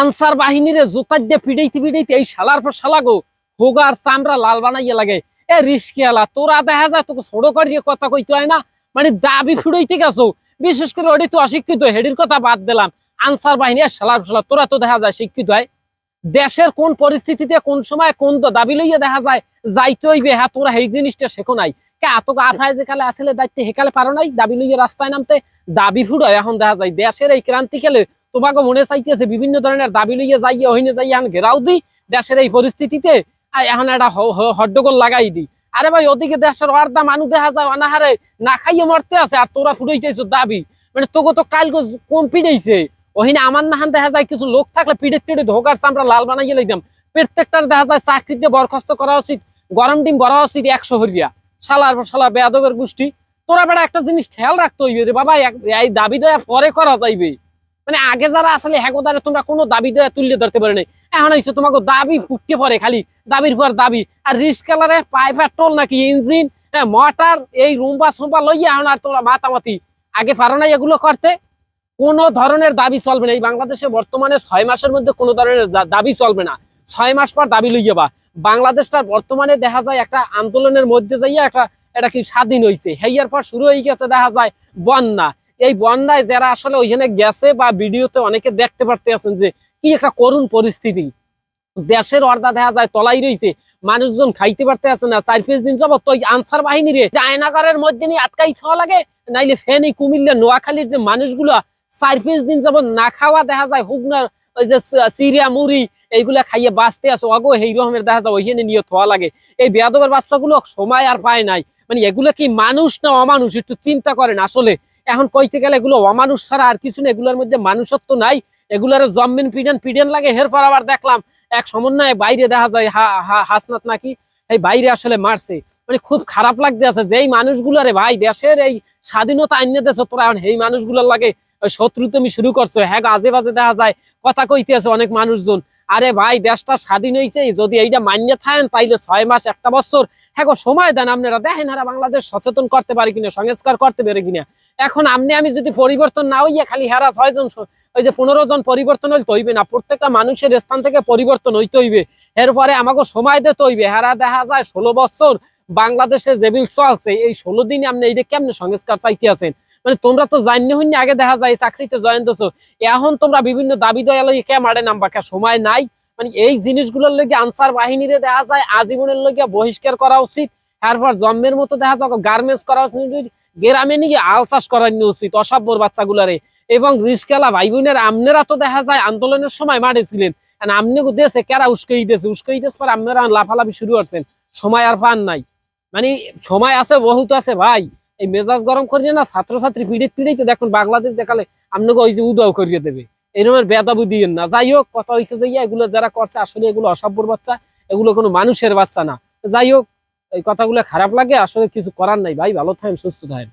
Answer বাহিনীরে জোতার দিয়ে পিড়াইতে পিড়াইতে এই শালার পর শালা গো হোগার চামড়া লাল বানাইয়া লাগে। এ রিস্কিয়ালা তোরা দেখা যায় তোকে ছোট করিয়ে কথা কইতে হয় না? মানে দাবি ফিড়াইতে গেছো। বিশেষ করে ওটি তো অশিক্ষিত, হেডির কথা বাদ দিলাম। আনসার বাহিনী আর শালার শালা, তোরা তো দেখা যায় শিক্ষিত হয়। দেশের কোন পরিস্থিতিতে, কোন সময়, কোন দাবি লইয়া দেখা যায়, যাইতে হইবে হ্যাঁ তোরা এই জিনিসটা শেখো নাই। কে এত আফায় আসলে দায়িত্বে হেকালে পারো নাই? দাবি লইয়া রাস্তায় নামতে দাবি ফুড়ো এখন দেখা যায় দেশের এই ক্রান্তিকালে তোমাকে মনে চাইতেছে, বিভিন্ন ধরনের দাবি লইয়া যাইয়া হইনে যাইয়া এখন ঘেরাও দিই, দেশের এই পরিস্থিতিতে এখন একটা হড্ডগোল লাগাই দিই। আরে ভাই, ওদিকে দেশের অর্ধা মানুষ দেখা যায়, অনাহারে না খাইয়ে মরতে আছে, আর তোরা ফুড়াইতেছ দাবি। মানে তোকে তো কাল কোন পিড়াইছে ওহিনে আমার নাহান দেখা যায় কিছু লোক থাকলে পিড়ে পিড়ে ধোকার চামড়া লাল বানাইয়ে লাইতাম। প্রত্যেকটার দেখা যায় চাকরিতে বরখাস্ত করা উচিত, গরম ডিম ভরা উচিত একশো হরিয়া। পর শালা বেয়াদবের গোষ্ঠী। তোরা বেড়া একটা জিনিস খেয়াল রাখতে হইবে যে, বাবা এই দাবি দেয়া পরে করা যাইবে। মানে আগে যারা আসলে হ্যাগোদারে তোমরা কোনো দাবি দেয়া তুললে ধরতে পারে নাই। এখন আইসো, তোমাকে দাবি ফুটকে পড়ে খালি, দাবির পর দাবি। আর রিস্ক কালারে পাই পেট্রোল নাকি ইঞ্জিন হ্যাঁ মোটর, এই রুম্বা সোম্বা লইয়া এখন আর তোমরা মাতামাতি। আগে পারো না এগুলো করতে, কোনো ধরনের দাবি চলবে না। এই বাংলাদেশে বর্তমানে ছয় মাসের মধ্যে কোনো ধরনের দাবি চলবে না। ছয় মাস পর দাবি লইয়া বা। বাংলাদেশটা বর্তমানে দেখা যায় একটা আন্দোলনের মধ্যে যাইয়া একটা এটা কি স্বাধীন হয়েছে হেয়ার পর শুরু হয়ে গেছে দেখা যায় বন্যা। এই বন্যায় যারা আসলে ওইখানে গেছে বা ভিডিওতে অনেকে দেখতে পারতে আছেন যে কি একটা করুণ পরিস্থিতি। দেশের অর্ধা দেখা যায়, তলাই রয়েছে মানুষজন খাইতে পারতে আছে না, চার পাঁচ দিন যাবত তো আনসার বাহিনীরে আয়নাগারের মধ্যে নিয়ে আটকাই খাওয়া লাগে, নাইলে ফেনি, কুমিল্লা, নোয়াখালীর যে মানুষগুলা চার পাঁচ দিন যাবত না খাওয়া দেখা যায়, হুগনার ওই যে সিরিয়া, মুড়ি এইগুলা খাইয়ে বাঁচতে আছে, অগো এই রকমের দেখা যায়, ওইখানে নিয়ে থোয়া লাগে। এই বেয়াদবের বাচ্চাগুলো সময় আর পায় নাই। মানে এগুলো কি মানুষ না অমানুষ, একটু চিন্তা করেন আসলে। এখন কইতে গেলে এগুলো অমানুষ ছাড়া আর কিছু না, এগুলোর মধ্যে মানুষত্ব নাই। এগুলার জম্মিন পিডেন পিডেন লাগে এরপর আবার দেখলাম এক সমন্বয়ে বাইরে দেখা যায় হাসনাত নাকি, এই বাইরে আসলে মারছে। মানে খুব খারাপ লাগতে আছে যেই মানুষগুলারে ভাই, দেশের এই স্বাধীনতা আইনে দেশে তোরা এখন এই মানুষগুলোর লাগে শত্রু তুমি শুরু করছ। হ্যাঁ আজে বাজে দেখা যায়, কথা কইতে আছে অনেক মানুষজন। আরে ভাই, দেশটা স্বাধীন হয়েছে যদি এইটা মান্য থাকেন, তাইলে ছয় মাস, একটা বছর হ্যাঁ সময় দেন আপনারা। দেখেন আর বাংলাদেশ সচেতন করতে পারে কিনা, সংস্কার করতে পারে কিনা। এখন আপনি, আমি যদি পরিবর্তন না হইয়া খালি হেরা ছয়জন ওই যে পনেরো জন পরিবর্তন হইতে হইবে না, প্রত্যেকটা মানুষের স্থান থেকে পরিবর্তন হইতে হইবে। এরপরে আমাকে সময় দিতে হইবে। হেরা, দেখা যায় ষোলো বছর বাংলাদেশে যেবিল চলছে, এই ষোলো দিনে আপনি এইটা কেমনে সংস্কার চাইতে আছেন? মানে তোমরা তো জানি হইনি, আগে দেখা যায় চাকরিতে জয়েন দিছো এখন তোমরা বিভিন্ন দাবি দয়ালয় কে মারে নামবা কে? সময় নাই। মানে এই জিনিসগুলোর লগে আনসার বাহিনীরে দেখা যায়, আজীবনের লগে বহিষ্কার করা উচিত। তারপর জন্মের মতো দেখা যায় গার্মেন্টস করা উচিত, গ্রামে নিয়ে আল চাষ করানো উচিত, অসাব্যর বাচ্চাগুলারে। এবং রিস্কেলা ভাই বোনের আমনেরা তো দেখা যায়, আন্দোলনের সময় মাঠে ছিলেন। আমনে দেশে কেরা উস্কাই দিয়েছে উস্কাই দিয়েছে পর আপনারা লাফালাফি শুরু করছেন। সময় আর পান নাই। মানে সময় আছে, বহুত আছে ভাই। এই মেজাজ গরম করিয়ে না ছাত্রছাত্রী পিড়িত পিড়িতে দেখুন, বাংলাদেশ দেখালে আপনাকে ওই যে উদাও করিয়ে দেবে। এরকমের বেদাবু দিয়েন না। যাই হোক, কথা হয়েছে যে এগুলো যারা করছে, আসলে এগুলো অসভ্যর বাচ্চা, এগুলো কোনো মানুষের বাচ্চা না। যাই হোক, এই কথাগুলো খারাপ লাগে, আসলে কিছু করার নাই। ভাই, ভালো থাকেন, সুস্থ থাকেন।